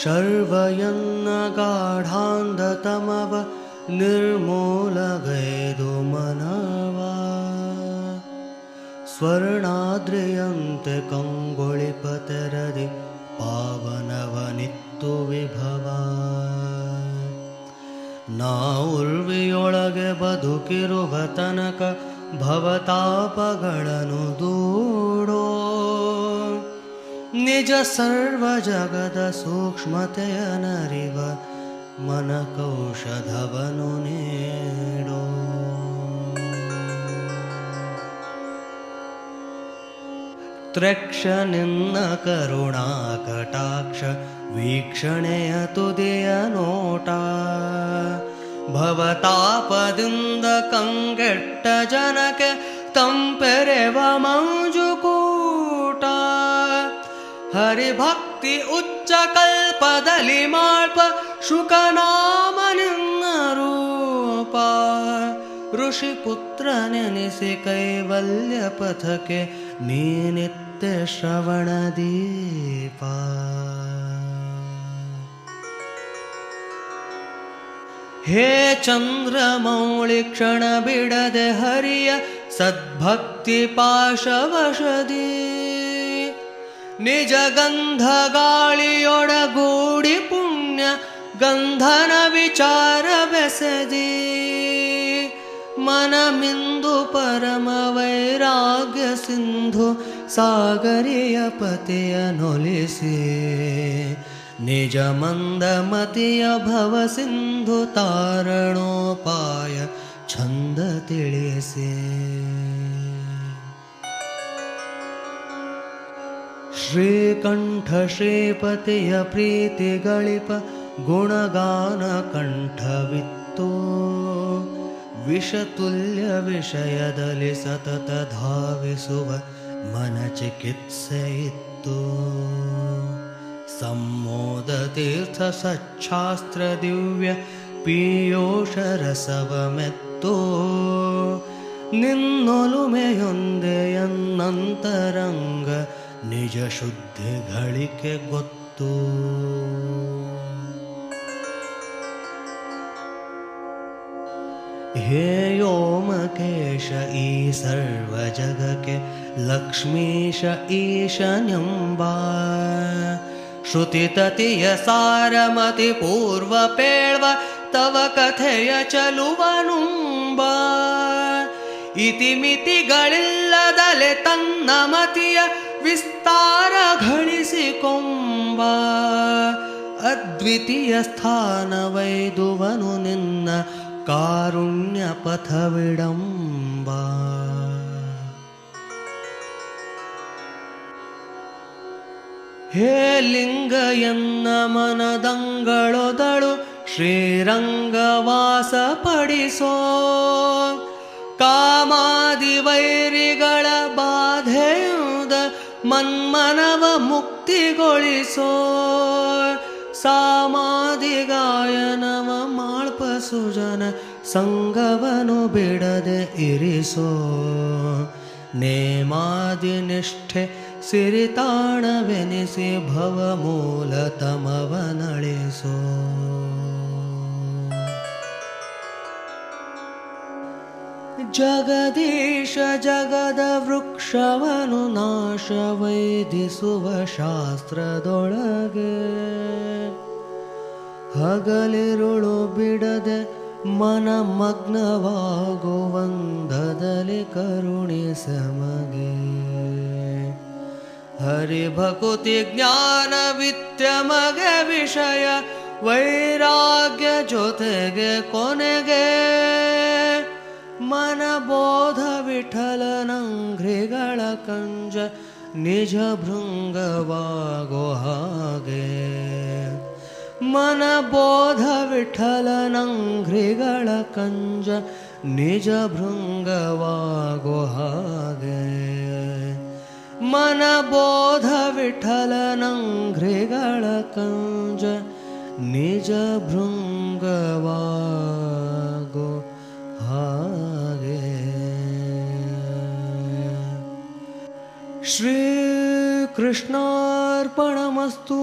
शर्वयन्नगाढान्धतमव निर्मूलगैदु मनवा स्वर्णाद्रियन्ते कङ्गुळिपतिरदि पावनवनित्तु विभवा ನಾವುರ್ವಿಯೊಳಗೆ ಬದುಕಿರುವ ತನಕ ಭವತಾಪಗಳನ್ನು ದೂಡೋ ನಿಜ ಸರ್ವ ಜಗದ ಸೂಕ್ಷ್ಮತೆಯ ನರಿವ ಮನಕೌಷಧವನು ನೀಡೋ क्ष निन्न करुणाकटाक्ष वीक्षणे य तु तं परिवमं मञ्जुकूटा। हरिभक्ति उच्चकल्पदलिमाल्प शुकनामनिङ्गरूपा रूपा। ऋषिपुत्रनिसि कैवल्यपथके ಕಲ್ಪದಲ್ಲಿ ಮಾಳ್ಪ ಶುಕನಾಮ ನಿನ್ನ ರೂಪ ಋಷಿ ಪುತ್ರ ನೆನೆಸಿ ಕೈವಲ್ಯ ಪಥಕ್ಕೆ ನೀನಿತ್ಯ ಶ್ರವಣ ದೀಪ ಹೇ ಚಂದ್ರಮೌಳಿ ಕ್ಷಣ ಬಿಡದೆ ಹರಿಯ ಸದ್ಭಕ್ತಿ ಪಾಶವಶದಿ ನಿಜ ಗಂಧ ಗಾಳಿಯೊಡಗೂಡಿ ಪುಣ್ಯ ಗಂಧನ ವಿಚಾರ ಬೆಸದಿ ಮನಮಿಂದು ಪರಮ ವೈರಾಗ್ಯ सिन्धु सागरीय पतय नोलिसे। निज मन्दमतिय भव सिन्धु तारणोपाय छन्द तिलिसि श्रीकण्ठ श्रीपतिय प्रीतिगलिप गुणगानकण्ठवित्तो ಪ್ರೀತಿಗಳಿಪ ಗುಣಗಾನ ಕಂಠವಿತ್ತು ವಿಷತುಲ್ಯ ವಿಷಯದಲ್ಲಿ ಸತತ ಧಾವಿಸುವ ಮನ ಚಿಕಿತ್ಸೆ ಇತ್ತು ಸಮ್ಮೋದ ತೀರ್ಥ ಸಚ್ಛಾಸ್ತ್ರ हे योमकेश ई सर्वजगके लक्ष्मीश ईशन्यम्बा श्रुतिततियसारमतिपूर्वपेळ्व तव कथय ಚಲುವನುಂಬ. ಇತಿ ಮಿತಿಗಳಿಲ್ಲದಲೆ ತನ್ನ ಮತಿಯ ವಿಸ್ತಾರ ಗಳಿಸಿಕೊಂಬ ಅದ್ವಿತೀಯ ಸ್ಥಾನವೈದುವನು ನಿನ್ನ कारुण्यपथविडम्ब हे ಎನ್ನ मनदङ्गळೊದಳು ಶ್ರೀರಂಗವಾಸ ಪಡಿಸೋ ಕಾಮಾದಿ ವೈರಿಗಳ ಬಾಧೆಯುದ ಮನ್ಮನವ ಮುಕ್ತಿಗೊಳಿಸೋ. ಸಾಮಾದಿ ಗಾಯನವ ಸುಜನ ಸಂಗವನು ಬಿಡದೆ ಇರಿಸೋ. ನೇಮಾದಿ ನಿಷ್ಠೆ ಸಿರಿತಾಣವೆನಿಸಿ ಭವ ಮೂಲ ತಮವನಳಿಸೋ. ಜಗದೀಶ ಜಗದ ವೃಕ್ಷವನು ನಾಶ ವೈದಿಸುವ ಶಾಸ್ತ್ರದೊಳಗೆ ಹಗಲಿರುಳು ಬಿಡದೆ ಮನ ಮಗ್ನವಾಗುವಂದದಲ್ಲಿ ಕರುಣಿಸಮಗೆ ಹರಿಭಕುತಿ ಜ್ಞಾನ ವಿತ್ಯಮಗೆ ವಿಷಯ ವೈರಾಗ್ಯ ಜೊತೆಗೆ ಕೊನೆಗೆ. ಮನಬೋಧ ವಿಠಲನಂಘ್ರಿಗಳ ಕಂಜ ನಿಜ ಭೃಂಗವಾಗೋ ಹಾಗೆ. मन बोधविठलनङ्घ्रिगळकंज निज भृङ्गवा गोहगे मन बोधविठलनंघ्रिगळकंज निजभृङ्गवा गो श्रीकृष्णार्पणमस्तु।